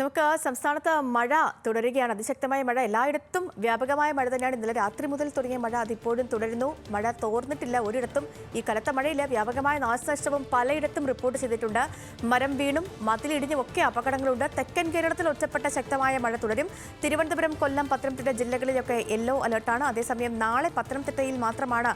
നമുക്ക് സംസ്ഥാനത്ത് മഴ തുടരുകയാണ്. അതിശക്തമായ മഴ എല്ലായിടത്തും വ്യാപകമായ മഴ തന്നെയാണ്. ഇന്നലെ രാത്രി മുതൽ തുടങ്ങിയ മഴ അതിപ്പോഴും തുടരുന്നു. മഴ തോർന്നിട്ടില്ല ഒരിടത്തും. ഈ കനത്ത മഴയിൽ വ്യാപകമായ നാശനഷ്ടവും പലയിടത്തും റിപ്പോർട്ട് ചെയ്തിട്ടുണ്ട്. മരം വീണും മതിലിടിഞ്ഞും ഒക്കെ അപകടങ്ങളുണ്ട്. തെക്കൻ കേരളത്തിൽ ഒറ്റപ്പെട്ട ശക്തമായ മഴ തുടരും. തിരുവനന്തപുരം കൊല്ലം പത്തനംതിട്ട ജില്ലകളിലൊക്കെ യെല്ലോ അലർട്ടാണ് അതേസമയം നാളെ പത്തനംതിട്ടയിൽ മാത്രമാണ്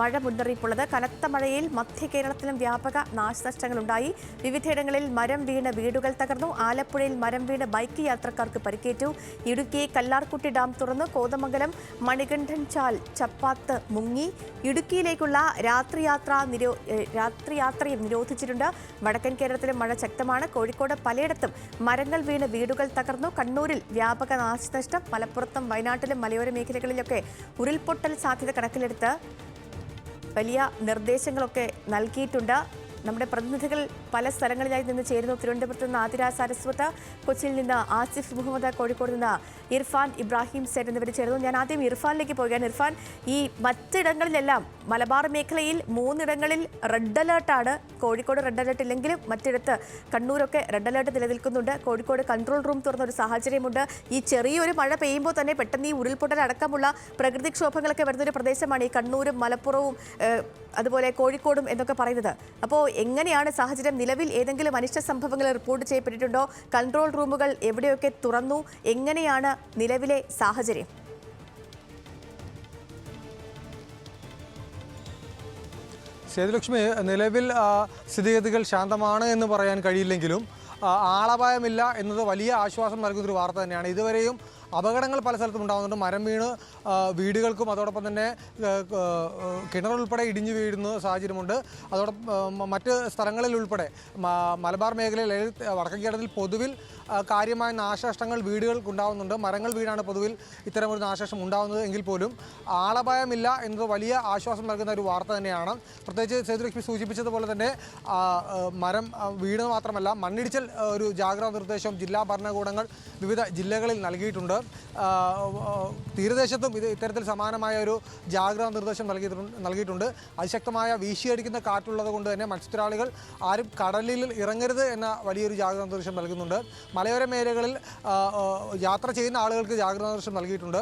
മഴ മുന്നറിയിപ്പുള്ളത്. കനത്ത മഴയിൽ മധ്യ കേരളത്തിലും വ്യാപക നാശനഷ്ടങ്ങളുണ്ടായി. വിവിധയിടങ്ങളിൽ മരം വീണ് വീടുകൾ തകർന്നു. ആലപ്പുഴയിൽ മരം വീണ് ബൈക്ക് യാത്രക്കാർക്ക് പരിക്കേറ്റു. ഇടുക്കി കല്ലാർകുട്ടി ഡാം തുറന്നു. കോതമംഗലം മണികണ്ഠൻ ചാൽ ചപ്പാത്ത് മുങ്ങി. ഇടുക്കിയിലേക്കുള്ള രാത്രിയാത്ര നിരോ രാത്രിയാത്രയും നിരോധിച്ചിട്ടുണ്ട്. വടക്കൻ കേരളത്തിലും മഴ ശക്തമാണ്. കോഴിക്കോട് പലയിടത്തും മരങ്ങൾ വീണ് വീടുകൾ തകർന്നു. കണ്ണൂരിൽ വ്യാപക നാശനഷ്ടം. മലപ്പുറത്തും വയനാട്ടിലും മലയോര മേഖലകളിലൊക്കെ ഉരുൾപൊട്ടൽ സാധ്യത കണക്കിലെടുത്ത് വലിയ നിർദ്ദേശങ്ങളൊക്കെ നൽകിയിട്ടുണ്ട്. നമ്മുടെ പ്രതിനിധികൾ പല സ്ഥലങ്ങളിലായി നിന്ന് ചേരുന്നു. തിരുവനന്തപുരത്ത് നിന്ന് ആതിര സരസ്വത കൊച്ചിയിൽ നിന്ന് ആസിഫ് മുഹമ്മദ് കോഴിക്കോട് നിന്ന് ഇർഫാൻ ഇബ്രാഹിം സെൻ എന്നിവർ ചേർന്നു ഞാൻ ആദ്യം ഇർഫാനിലേക്ക് പോവുകയാണ്. ഇർഫാൻ ഈ മറ്റിടങ്ങളിലെല്ലാം മലബാർ മേഖലയിൽ മൂന്നിടങ്ങളിൽ റെഡ് അലേർട്ടാണ് കോഴിക്കോട് റെഡ് അലേർട്ട് ഇല്ലെങ്കിലും മറ്റിടത്ത് കണ്ണൂരൊക്കെ റെഡ് അലേർട്ട് നിലനിൽക്കുന്നുണ്ട്. കോഴിക്കോട് കൺട്രോൾ റൂം തുറന്ന ഒരു സാഹചര്യമുണ്ട്. ഈ ചെറിയൊരു മഴ പെയ്യുമ്പോൾ തന്നെ പെട്ടെന്ന് ഈ ഉരുൾപൊട്ടൽ അടക്കമുള്ള പ്രകൃതിക്ഷോഭങ്ങളൊക്കെ വരുന്നൊരു പ്രദേശമാണ് ഈ കണ്ണൂരും മലപ്പുറവും അതുപോലെ കോഴിക്കോടും എന്നൊക്കെ പറയുന്നത്. അപ്പോൾ എങ്ങനെയാണ് സാഹചര്യം? നിലവിൽ ഏതെങ്കിലും അനിഷ്ട സംഭവങ്ങൾ റിപ്പോർട്ട് ചെയ്യപ്പെട്ടിട്ടുണ്ടോ? കൺട്രോൾ റൂമുകൾ എവിടെയൊക്കെ തുറന്നു? എങ്ങനെയാണ് നിലവിലെ സാഹചര്യം? സേതുലക്ഷ്മി നിലവിൽ സ്ഥിതിഗതികൾ ശാന്തമാണ് എന്ന് പറയാൻ കഴിയില്ലെങ്കിലും ആളപായമില്ല എന്നത് വലിയ ആശ്വാസം നൽകുന്നൊരു വാർത്ത തന്നെയാണ്. ഇതുവരെയും അപകടങ്ങൾ പല സ്ഥലത്തും ഉണ്ടാകുന്നുണ്ട് മരം വീണ് വീടുകൾക്കും അതോടൊപ്പം തന്നെ കിണറുൾപ്പെടെ ഇടിഞ്ഞു വീഴുന്ന സാഹചര്യമുണ്ട്. അതോടൊപ്പം മറ്റ് സ്ഥലങ്ങളിൽ ഉൾപ്പെടെ മലബാർ മേഖലയിൽ വടക്കൻ കേരളത്തിൽ പൊതുവിൽ കാര്യമായ നാശനഷ്ടങ്ങൾ വീടുകൾക്ക് ഉണ്ടാകുന്നുണ്ട് മരങ്ങൾ വീടാണ് പൊതുവിൽ ഇത്തരമൊരു നാശനഷ്ടം ഉണ്ടാകുന്നത് എങ്കിൽ പോലും ആളപായമില്ല എന്നത് വലിയ ആശ്വാസം നൽകുന്ന ഒരു വാർത്ത തന്നെയാണ്. പ്രത്യേകിച്ച് സേതുലക്ഷ്മി സൂചിപ്പിച്ചതുപോലെ തന്നെ മരം വീട് മാത്രമല്ല മണ്ണിടിച്ചൽ ഒരു ജാഗ്രതാ നിർദ്ദേശം ജില്ലാ ഭരണകൂടങ്ങൾ വിവിധ ജില്ലകളിൽ നൽകിയിട്ടുണ്ട്. തീരദേശത്തും ഇത് ഇത്തരത്തിൽ സമാനമായ ഒരു ജാഗ്രതാ നിർദ്ദേശം നൽകിയിട്ടുണ്ട് നൽകിയിട്ടുണ്ട്. അതിശക്തമായ വീശിയടിക്കുന്ന കാറ്റുള്ളത് കൊണ്ട് തന്നെ മത്സ്യത്തൊഴിലാളികൾ ആരും കടലിൽ ഇറങ്ങരുത് എന്ന വലിയൊരു ജാഗ്രതാ നിർദ്ദേശം നൽകുന്നുണ്ട്. മലയോര മേഖലകളിൽ യാത്ര ചെയ്യുന്ന ആളുകൾക്ക് ജാഗ്രതാ നിർദ്ദേശം നൽകിയിട്ടുണ്ട്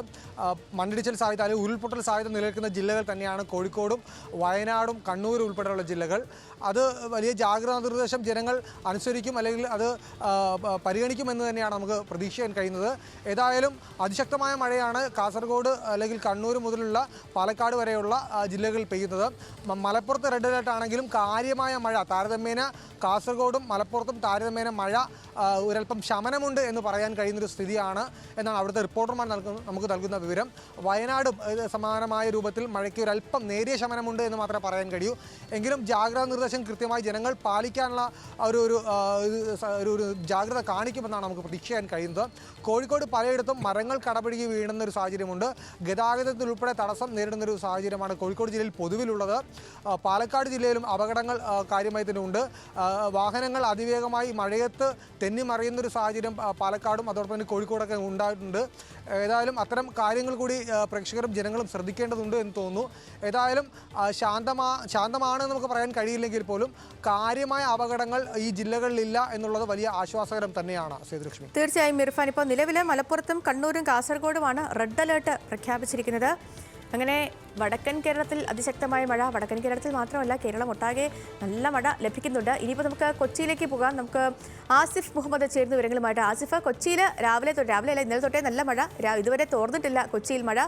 മണ്ണിടിച്ചൽ സാധ്യത അല്ലെങ്കിൽ ഉരുൾപൊട്ടൽ സാധ്യത നിലനിൽക്കുന്ന ജില്ലകൾ തന്നെയാണ് കോഴിക്കോടും വയനാടും കണ്ണൂരും ഉൾപ്പെടെയുള്ള ജില്ലകൾ. അത് വലിയ ജാഗ്രതാ നിർദ്ദേശം ജനങ്ങൾ അനുസരിക്കും അല്ലെങ്കിൽ അത് പരിഗണിക്കുമെന്ന് തന്നെയാണ് നമുക്ക് പ്രതീക്ഷിക്കാൻ കഴിയുന്നത്. ഏതായാലും അതിശക്തമായ മഴയാണ് കാസർഗോഡ് അല്ലെങ്കിൽ കണ്ണൂർ മുതലുള്ള പാലക്കാട് വരെയുള്ള ജില്ലകളിൽ പെയ്യുന്നത്. മലപ്പുറത്ത് റെഡ് അലേർട്ട് ആണെങ്കിലും കാര്യമായ മഴ താരതമ്യേന കാസർഗോഡും മലപ്പുറത്തും താരതമ്യേന മഴ ഒരല്പം ശമനമുണ്ട് എന്ന് പറയാൻ കഴിയുന്നൊരു സ്ഥിതിയാണ് എന്നാണ് അവിടുത്തെ റിപ്പോർട്ടർമാർ നൽകുന്ന നമുക്ക് നൽകുന്ന വിവരം. വയനാട് സമാനമായ രൂപത്തിൽ മഴയ്ക്ക് ഒരല്പം നേരിയ ശമനമുണ്ട് എന്ന് മാത്രമേ പറയാൻ കഴിയൂ. എങ്കിലും ജാഗ്രതാ നിർദ്ദേശം കൃത്യമായി ജനങ്ങൾ പാലിക്കാനുള്ള ഒരു ഒരു ഒരു ജാഗ്രത കാണിക്കുമെന്നാണ് നമുക്ക് പ്രതീക്ഷിക്കാൻ കഴിയുന്നത്. കോഴിക്കോട് പലയിടത്തും മരങ്ങൾ കടപിടിക്ക് വീഴുന്ന ഒരു സാഹചര്യമുണ്ട്. ഗതാഗതത്തിൽ ഉൾപ്പെടെ തടസ്സം നേരിടുന്ന ഒരു സാഹചര്യമാണ് കോഴിക്കോട് ജില്ലയിൽ പൊതുവിലുള്ളത്. പാലക്കാട് ജില്ലയിലും അപകടങ്ങൾ കാര്യമായി തന്നെ ഉണ്ട്. വാഹനങ്ങൾ അതിവേഗമായി മഴയത്ത് തെന്നിമറിയുന്ന ഒരു സാഹചര്യം പാലക്കാടും അതോടൊപ്പം തന്നെ കോഴിക്കോടൊക്കെ ഉണ്ടായിട്ടുണ്ട്. ഏതായാലും അത്തരം കാര്യങ്ങൾ കൂടി പ്രേക്ഷകരും ജനങ്ങളും ശ്രദ്ധിക്കേണ്ടതുണ്ട് എന്ന് തോന്നുന്നു. ഏതായാലും ശാന്തമാ ശാന്തമാണ് നമുക്ക് പറയാൻ കഴിയില്ലെങ്കിൽ പോലും കാര്യമായ അപകടങ്ങൾ ഈ ജില്ലകളിലില്ല എന്നുള്ളത് വലിയ ആശ്വാസകരം തന്നെയാണ് സേതുലക്ഷ്മി. തീർച്ചയായും ഇർഫാൻ. ഇപ്പോൾ നിലവിലെ മലപ്പുറത്തും കണ്ണൂരും കാസർഗോഡുമാണ് റെഡ് അലേർട്ട് പ്രഖ്യാപിച്ചിരിക്കുന്നത്. അങ്ങനെ വടക്കൻ കേരളത്തിൽ അതിശക്തമായ മഴ വടക്കൻ കേരളത്തിൽ മാത്രമല്ല കേരളം ഒട്ടാകെ നല്ല മഴ ലഭിക്കുന്നുണ്ട്. ഇനിയിപ്പോൾ നമുക്ക് കൊച്ചിയിലേക്ക് പോകാം. നമുക്ക് ആസിഫ് മുഹമ്മദ് ചേരുന്ന വിവരങ്ങളുമായിട്ട്. ആസിഫ് കൊച്ചിയിൽ രാവിലെ തൊട്ട് രാവിലെ അല്ല ഇന്നലെ തൊട്ടേ നല്ല മഴ. ഇതുവരെ തോർന്നിട്ടില്ല കൊച്ചിയിൽ മഴ.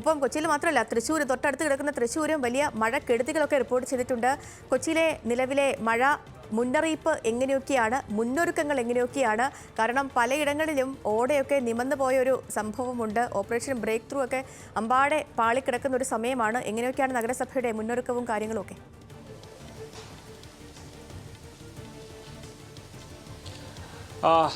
ഒപ്പം കൊച്ചിയിൽ മാത്രമല്ല തൃശ്ശൂർ തൊട്ടടുത്ത് കിടക്കുന്ന തൃശ്ശൂരും വലിയ മഴ കെടുതികളൊക്കെ റിപ്പോർട്ട് ചെയ്തിട്ടുണ്ട്. കൊച്ചിയിലെ നിലവിലെ മഴ മുന്നറിയിപ്പ് എങ്ങനെയൊക്കെയാണ് മുന്നൊരുക്കങ്ങൾ എങ്ങനെയൊക്കെയാണ് കാരണം പലയിടങ്ങളിലും ഓടയൊക്കെ നിമന്നു പോയൊരു സംഭവമുണ്ട്. ഓപ്പറേഷൻ ബ്രേക്ക് ത്രൂ ഒക്കെ അമ്പാടെ പാളിക്കിടക്കുന്ന ഒരു സമയമാണ്. എങ്ങനെയൊക്കെയാണ് നഗരസഭയുടെ മുന്നൊരുക്കവും കാര്യങ്ങളും ഒക്കെ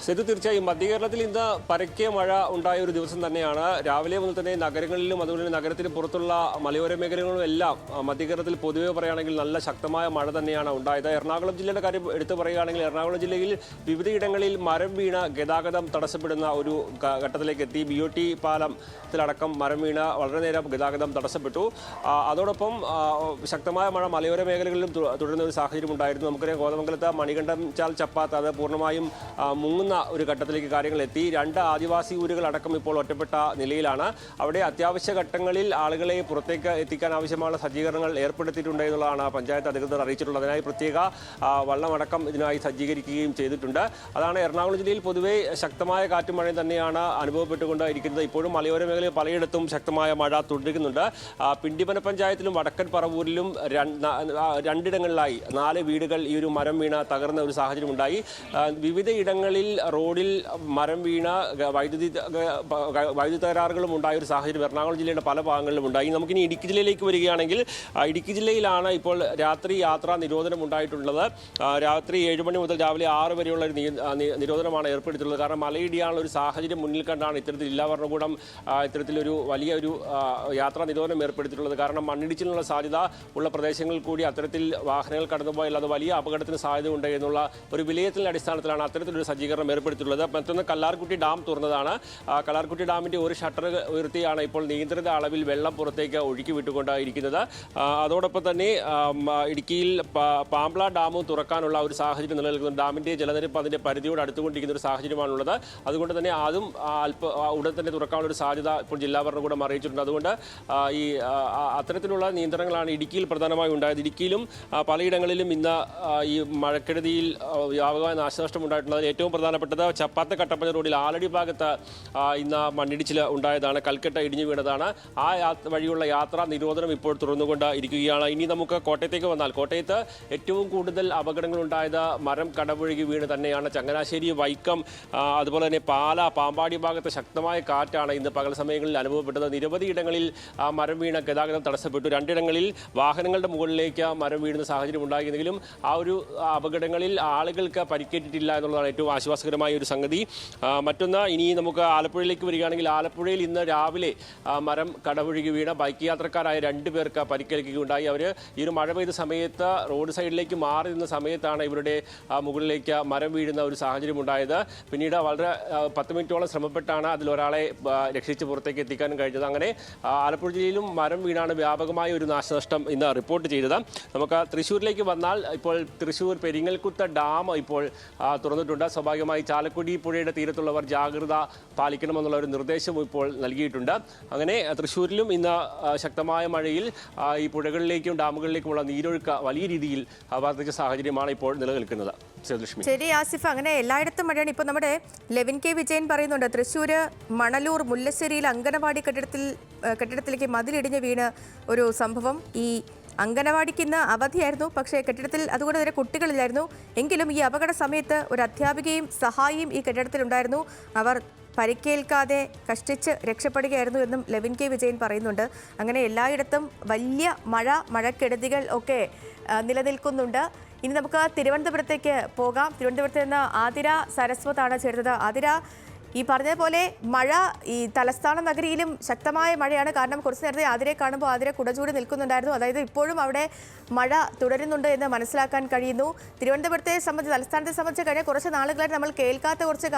സെതു തീർച്ചയായും. മധ്യകേരളത്തിൽ ഇന്ന് പരക്കെ മഴ ഉണ്ടായ ഒരു ദിവസം തന്നെയാണ്. രാവിലെ മുതൽ തന്നെ നഗരങ്ങളിലും അതുപോലെ തന്നെ നഗരത്തിന് പുറത്തുള്ള മലയോര മേഖലകളിലും എല്ലാം മധ്യകേരളത്തിൽ പൊതുവെ പറയുകയാണെങ്കിൽ നല്ല ശക്തമായ മഴ തന്നെയാണ് ഉണ്ടായത്. എറണാകുളം ജില്ലയുടെ കാര്യം എടുത്തു പറയുകയാണെങ്കിൽ എറണാകുളം ജില്ലയിൽ വിവിധയിടങ്ങളിൽ മരം വീണ ഗതാഗതം തടസ്സപ്പെടുന്ന ഒരു ഘട്ടത്തിലേക്ക് എത്തി. ബി ഒ ടി പാലത്തിലടക്കം മരം വീണ വളരെ നേരം ഗതാഗതം തടസ്സപ്പെട്ടു. അതോടൊപ്പം ശക്തമായ മഴ മലയോര മേഖലകളിലും തുടരുന്ന ഒരു സാഹചര്യം ഉണ്ടായിരുന്നു. നമുക്കറിയാം കോതമംഗലത്ത് മണികണ്ഠം ചാൽ ചപ്പാത്ത് അത് പൂർണമായും മുങ്ങുന്ന ഒരു ഘട്ടത്തിലേക്ക് കാര്യങ്ങൾ എത്തി. രണ്ട് ആദിവാസി ഊരുകൾ അടക്കം ഇപ്പോൾ ഒറ്റപ്പെട്ട നിലയിലാണ്. അവിടെ അത്യാവശ്യ ഘട്ടങ്ങളിൽ ആളുകളെ പുറത്തേക്ക് എത്തിക്കാൻ ആവശ്യമായ സജ്ജീകരണങ്ങൾ ഏർപ്പെടുത്തിയിട്ടുണ്ട് എന്നുള്ളതാണ് പഞ്ചായത്ത് അധികൃതർ അറിയിച്ചിട്ടുള്ളത്. അതിനായി പ്രത്യേക വള്ളമടക്കം ഇതിനായി സജ്ജീകരിക്കുകയും ചെയ്തിട്ടുണ്ട്. അതാണ് എറണാകുളം ജില്ലയിൽ പൊതുവേ ശക്തമായ കാറ്റും മഴയും തന്നെയാണ് അനുഭവപ്പെട്ടുകൊണ്ട് ഇരിക്കുന്നത് ഇപ്പോഴും മലയോര മേഖലയിൽ പലയിടത്തും ശക്തമായ മഴ തുടരുന്നുണ്ട്. പിണ്ടിമന പഞ്ചായത്തിലും വടക്കൻ പറവൂരിലും രണ്ടിടങ്ങളിലായി നാല് വീടുകൾ ഈ ഒരു മരം വീണ തകർന്ന ഒരു സാഹചര്യം ഉണ്ടായി വിവിധ വിവിധ ഇടങ്ങളിൽ റോഡിൽ മരം വീണ വൈദ്യുതി വൈദ്യുതി തകരാറുകളും ഉണ്ടായ ഒരു സാഹചര്യം എറണാകുളം ജില്ലയുടെ പല ഭാഗങ്ങളിലും ഉണ്ടായി. നമുക്കിനി ഇടുക്കി ജില്ലയിലേക്ക് വരികയാണെങ്കിൽ ഇടുക്കി ജില്ലയിലാണ് ഇപ്പോൾ രാത്രി യാത്രാ നിരോധനം ഉണ്ടായിട്ടുള്ളത്. രാത്രി ഏഴ് മണി മുതൽ രാവിലെ ആറ് വരെയുള്ള ഒരു നിരോധനമാണ് ഏർപ്പെടുത്തിയിട്ടുള്ളത്. കാരണം മലയിടിയാനുള്ള ഒരു സാഹചര്യം മുന്നിൽ കണ്ടാണ് ഇത്തരത്തിൽ ജില്ലാ ഭരണകൂടം ഇത്തരത്തിലൊരു വലിയ ഒരു യാത്രാ നിരോധനം ഏർപ്പെടുത്തിയിട്ടുള്ളത്. കാരണം മണ്ണിടിച്ചിലിനുള്ള സാധ്യത ഉള്ള പ്രദേശങ്ങളിൽ കൂടി അത്തരത്തിൽ വാഹനങ്ങൾ കടന്നുപോയാൽ അത് വലിയ അപകടത്തിന് സാധ്യതയുണ്ട് എന്നുള്ള ഒരു വിലയിരുത്തലിന്റെ അടിസ്ഥാനത്തിലാണ് അത്തരത്തിലൊരു സജ്ജീകരണം ഏർപ്പെടുത്തിയിട്ടുള്ളത്. മറ്റൊന്ന് കല്ലാർകുട്ടി ഡാം തുറന്നതാണ്. കല്ലാർകുട്ടി ഡാമിന്റെ ഒരു ഷട്ടർ ഉയർത്തിയാണ് ഇപ്പോൾ നിയന്ത്രിത അളവിൽ വെള്ളം പുറത്തേക്ക് ഒഴുക്കി വിട്ടുകൊണ്ടിരിക്കുന്നത് അതോടൊപ്പം തന്നെ ഇടുക്കിയിൽ പാമ്പ്ള ഡാമും തുറക്കാനുള്ള ഒരു സാഹചര്യം നിലനിൽക്കുന്നു. ഡാമിന്റെ ജലനിരപ്പ് അതിന്റെ പരിധിയോട് അടുത്തുകൊണ്ടിരിക്കുന്ന ഒരു സാഹചര്യമാണുള്ളത്. അതുകൊണ്ട് തന്നെ അതും അല്പ ഉടൻ തന്നെ തുറക്കാനുള്ള ഒരു സാധ്യത ഇപ്പോൾ ജില്ലാ ഭരണകൂടം അറിയിച്ചിട്ടുണ്ട്. അതുകൊണ്ട് ഈ അത്തരത്തിലുള്ള നിയന്ത്രണങ്ങളാണ് ഇടുക്കിയിൽ പ്രധാനമായും ഉണ്ടായത്. ഇടുക്കിയിലും പലയിടങ്ങളിലും ഇന്ന് ഈ മഴക്കെടുതിയിൽ വ്യാപകമായ നാശനഷ്ടം ഉണ്ടായിട്ടുള്ളതിൽ അതിൽ ഏറ്റവും പ്രധാനപ്പെട്ടത് ചപ്പാത്ത കട്ടപ്പന റോഡിൽ ആലടി ഭാഗത്ത് ഇന്ന് മണ്ണിടിച്ചിൽ ഉണ്ടായതാണ്. കൽക്കട്ട ഇടിഞ്ഞു വീണതാണ്. ആ വഴിയുള്ള യാത്രാ നിരോധനം ഇപ്പോൾ തുറന്നുകൊണ്ട് ഇരിക്കുകയാണ്. ഇനി നമുക്ക് കോട്ടയത്തേക്ക് വന്നാൽ കോട്ടയത്ത് ഏറ്റവും കൂടുതൽ അപകടങ്ങൾ ഉണ്ടായത് മരം കടപുഴകി വീണ് തന്നെയാണ് ചങ്ങനാശ്ശേരി വൈക്കം അതുപോലെ തന്നെ പാല പാമ്പാടി ഭാഗത്ത് ശക്തമായ കാറ്റാണ് ഇന്ന് പകൽ സമയങ്ങളിൽ അനുഭവപ്പെട്ടത്. നിരവധി ഇടങ്ങളിൽ മരം വീണ ഗതാഗതം തടസ്സപ്പെട്ടു. രണ്ടിടങ്ങളിൽ വാഹനങ്ങളുടെ മുകളിലേക്ക് മരം വീഴുന്ന സാഹചര്യം ഉണ്ടായിരുന്നെങ്കിലും ആ ഒരു അപകടങ്ങളിൽ ആളുകൾക്ക് പരിക്കേറ്റിട്ടില്ല എന്നുള്ളതാണ് ഏറ്റവും ആശ്വാസകരമായ ഒരു സംഗതി. മറ്റൊന്ന് ഇനി നമുക്ക് ആലപ്പുഴയിലേക്ക് വരികയാണെങ്കിൽ ആലപ്പുഴയിൽ ഇന്ന് രാവിലെ മരം കടപുഴകി വീണ ബൈക്ക് യാത്രക്കാരായ രണ്ട് പേർക്ക് പരിക്കേൽക്കുകയുണ്ടായി. അവർ ഈ ഒരു മഴ പെയ്ത സമയത്ത് റോഡ് സൈഡിലേക്ക് മാറി നിന്ന സമയത്താണ് ഇവരുടെ മുകളിലേക്ക് മരം വീഴുന്ന ഒരു സാഹചര്യം ഉണ്ടായത്. പിന്നീട് വളരെ പത്ത് മിനിറ്റോളം ശ്രമപ്പെട്ടാണ് അതിലൊരാളെ രക്ഷിച്ച് പുറത്തേക്ക് എത്തിക്കാനും കഴിഞ്ഞത്. അങ്ങനെ ആലപ്പുഴ ജില്ലയിലും മരം വീണാണ് വ്യാപകമായ ഒരു നാശനഷ്ടം ഇന്ന് റിപ്പോർട്ട് ചെയ്തത്. നമുക്ക് തൃശ്ശൂരിലേക്ക് വന്നാൽ ഇപ്പോൾ തൃശ്ശൂർ പെരിങ്ങൽക്കുത്ത ഡാം ഇപ്പോൾ തുറന്നിട്ടുണ്ട്. സ്വാഭാവികമായി ചാലക്കുടി പുഴയുടെ തീരത്തുള്ളവർ ജാഗ്രത പാലിക്കണമെന്നുള്ള ഒരു നിർദ്ദേശം ഇപ്പോൾ നൽകിയിട്ടുണ്ട്. അങ്ങനെ തൃശ്ശൂരിലും ഇന്ന് ശക്തമായ മഴയിൽ ഈ പുഴകളിലേക്കും ഡാമുകളിലേക്കുമുള്ള നീരൊഴുക്ക് വലിയ രീതിയിൽ വർദ്ധിച്ച സാഹചര്യമാണ് ഇപ്പോൾ നിലനിൽക്കുന്നത്. ശരി ആസിഫ് അങ്ങനെ എല്ലായിടത്തും മഴയാണ്. ഇപ്പോൾ നമ്മുടെ ലെവിൻ കെ. വിജയൻ പറയുന്നുണ്ട് തൃശ്ശൂർ മണലൂർ മുല്ലശ്ശേരിയിൽ അങ്കനവാടി കെട്ടിടത്തിൽ കെട്ടിടത്തിലേക്ക് മതിലിടിഞ്ഞ് വീണ് ഒരു സംഭവം. ഈ അങ്കനവാടിക്ക് ഇന്ന് അവധിയായിരുന്നു പക്ഷേ കെട്ടിടത്തിൽ അതുകൊണ്ട് തന്നെ കുട്ടികളില്ലായിരുന്നു. എങ്കിലും ഈ അപകട സമയത്ത് ഒരു അധ്യാപികയും സഹായിയും ഈ കെട്ടിടത്തിലുണ്ടായിരുന്നു. അവർ പരിക്കേൽക്കാതെ കഷ്ടിച്ച് രക്ഷപ്പെടുകയായിരുന്നു എന്നും ലെവിൻ കെ വിജയൻ പറയുന്നുണ്ട്. അങ്ങനെ എല്ലായിടത്തും വലിയ മഴ മഴക്കെടുതികൾ ഒക്കെ നിലനിൽക്കുന്നുണ്ട്. ഇനി നമുക്ക് തിരുവനന്തപുരത്തേക്ക് പോകാം. തിരുവനന്തപുരത്ത് നിന്ന് ആതിര സരസ്വതാണ് ചേർത്തത് ആതിര ഈ പറഞ്ഞതുപോലെ മഴ ഈ തലസ്ഥാന നഗരിയിലും ശക്തമായ മഴയാണ്. കാരണം കുറച്ച് നേരത്തെ ആതിരെ കാണുമ്പോൾ ആതിരെ കുടചൂടി നിൽക്കുന്നുണ്ടായിരുന്നു. അതായത് ഇപ്പോഴും അവിടെ മഴ തുടരുന്നുണ്ട് എന്ന് മനസ്സിലാക്കാൻ കഴിയുന്നു. തിരുവനന്തപുരത്തെ സംബന്ധിച്ച് തലസ്ഥാനത്തെ സംബന്ധിച്ച് കഴിഞ്ഞ കുറച്ച് നാളുകളായിട്ട് നമ്മൾ കേൾക്കാത്ത കുറച്ച്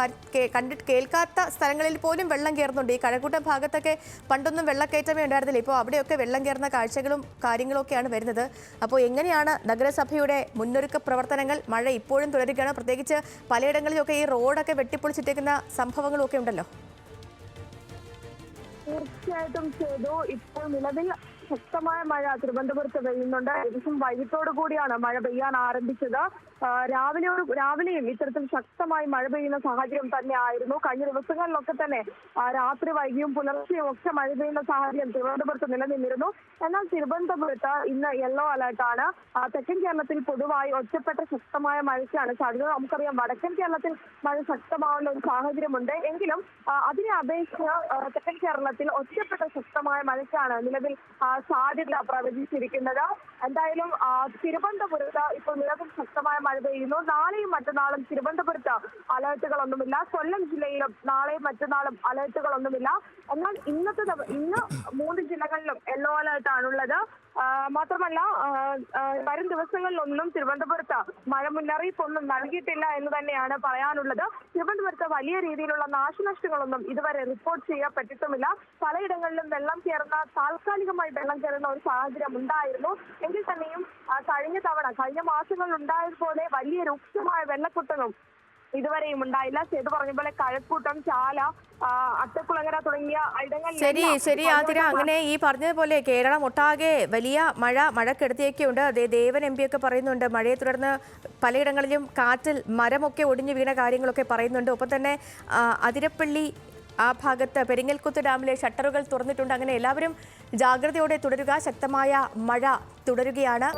കണ്ടിട്ട് കേൾക്കാത്ത സ്ഥലങ്ങളിൽ പോലും വെള്ളം കയറുന്നുണ്ട്. ഈ കഴക്കൂട്ടം ഭാഗത്തൊക്കെ പണ്ടൊന്നും വെള്ളക്കയറ്റമേ ഉണ്ടായിരുന്നില്ല. ഇപ്പോൾ അവിടെയൊക്കെ വെള്ളം കയറുന്ന കാഴ്ചകളും കാര്യങ്ങളൊക്കെയാണ് വരുന്നത്. അപ്പോൾ എങ്ങനെയാണ് നഗരസഭയുടെ മുന്നൊരുക്ക പ്രവർത്തനങ്ങൾ? മഴ ഇപ്പോഴും തുടരുകയാണ്? പ്രത്യേകിച്ച് പലയിടങ്ങളിലൊക്കെ ഈ റോഡൊക്കെ വെട്ടിപ്പൊളിച്ചിട്ടേക്കുന്ന സംഭവങ്ങളും ഒക്കെ ഉണ്ടല്ലോ? തീർച്ചയായിട്ടും ചെയ്തു. ഇപ്പോൾ നിലവിൽ ശക്തമായ മഴ തിരുവനന്തപുരത്ത് പെയ്യുന്നുണ്ട്. ഏകദേശം വൈകിട്ടോടു കൂടിയാണ് മഴ പെയ്യാൻ ആരംഭിച്ചത്. രാവിലെയോട് രാവിലെയും ഇത്തരത്തിൽ ശക്തമായി മഴ പെയ്യുന്ന സാഹചര്യം തന്നെ ആയിരുന്നു കഴിഞ്ഞ ദിവസങ്ങളിലൊക്കെ തന്നെ രാത്രി വൈകിയും പുലർച്ചെയും ഒക്കെ മഴ പെയ്യുന്ന സാഹചര്യം തിരുവനന്തപുരത്ത് നിലനിന്നിരുന്നു. എന്നാൽ തിരുവനന്തപുരത്ത് ഇന്ന് യെല്ലോ അലർട്ടാണ്. തെക്കൻ കേരളത്തിൽ പൊതുവായി ഒറ്റപ്പെട്ട ശക്തമായ മഴയ്ക്കാണ് സാധ്യത. നമുക്കറിയാം വടക്കൻ കേരളത്തിൽ മഴ ശക്തമാവുന്ന ഒരു സാഹചര്യമുണ്ട്. എങ്കിലും അതിനെ അപേക്ഷിച്ച് തെക്കൻ കേരളത്തിൽ ഒറ്റപ്പെട്ട ശക്തമായ മഴയ്ക്കാണ് നിലവിൽ സാധ്യത പ്രവചിച്ചിരിക്കുന്നത്. എന്തായാലും തിരുവനന്തപുരത്ത് ഇപ്പോൾ നിലവിൽ ശക്തമായ മഴ പെയ്യുന്നു നാളെയും മറ്റന്നാളും തിരുവനന്തപുരത്ത് അലേർട്ടുകളൊന്നുമില്ല. കൊല്ലം ജില്ലയിലും നാളെയും മറ്റന്നാളും അലേർട്ടുകളൊന്നുമില്ല. എന്നാൽ ഇന്നത്തെ ഇന്ന് മൂന്ന് ജില്ലകളിലും യെല്ലോ അലേർട്ടാണുള്ളത്. മാത്രമല്ല വരും ദിവസങ്ങളിലൊന്നും തിരുവനന്തപുരത്ത് മഴ മുന്നറിയിപ്പൊന്നും നൽകിയിട്ടില്ല എന്ന് തന്നെയാണ് പറയാനുള്ളത്. തിരുവനന്തപുരത്ത് വലിയ രീതിയിലുള്ള നാശനഷ്ടങ്ങളൊന്നും ഇതുവരെ റിപ്പോർട്ട് ചെയ്യപ്പെട്ടിട്ടുമില്ല പലയിടങ്ങളിലും വെള്ളം കയറുന്ന താൽക്കാലികമായി വെള്ളം കയറുന്ന ഒരു സാഹചര്യം ഉണ്ടായിരുന്നു. എങ്കിൽ തന്നെയും കഴിഞ്ഞ തവണ കഴിഞ്ഞ മാസങ്ങളിൽ ഉണ്ടായതുപോലെ വലിയ രൂക്ഷമായ വെള്ളപ്പൊട്ടലും ഇതുവരെയും ഉണ്ടായില്ല. ചെയ്തു പറഞ്ഞ പോലെ കഴക്കൂട്ടം ചാല അട്ടക്കുളങ്ങര തുടങ്ങിയ ഇടങ്ങളിൽ ശരി ശരി ആതിര. അങ്ങനെ ഈ പറഞ്ഞതുപോലെ കേരളം ഒട്ടാകെ വലിയ മഴ മഴക്കെടുത്തിയൊക്കെയുണ്ട് അതേ ദേവൻ എം പി ഒക്കെ പറയുന്നുണ്ട് മഴയെ തുടർന്ന് പലയിടങ്ങളിലും കാറ്റിൽ മരമൊക്കെ ഒടിഞ്ഞു വീണ കാര്യങ്ങളൊക്കെ പറയുന്നുണ്ട്. ഒപ്പം തന്നെ അതിരപ്പള്ളി ആ ഭാഗത്ത് പെരിങ്ങൽക്കുത്ത് ഡാമിലെ ഷട്ടറുകൾ തുറന്നിട്ടുണ്ട്. അങ്ങനെ എല്ലാവരും ജാഗ്രതയോടെ തുടരുക. ശക്തമായ മഴ തുടരുകയാണ്.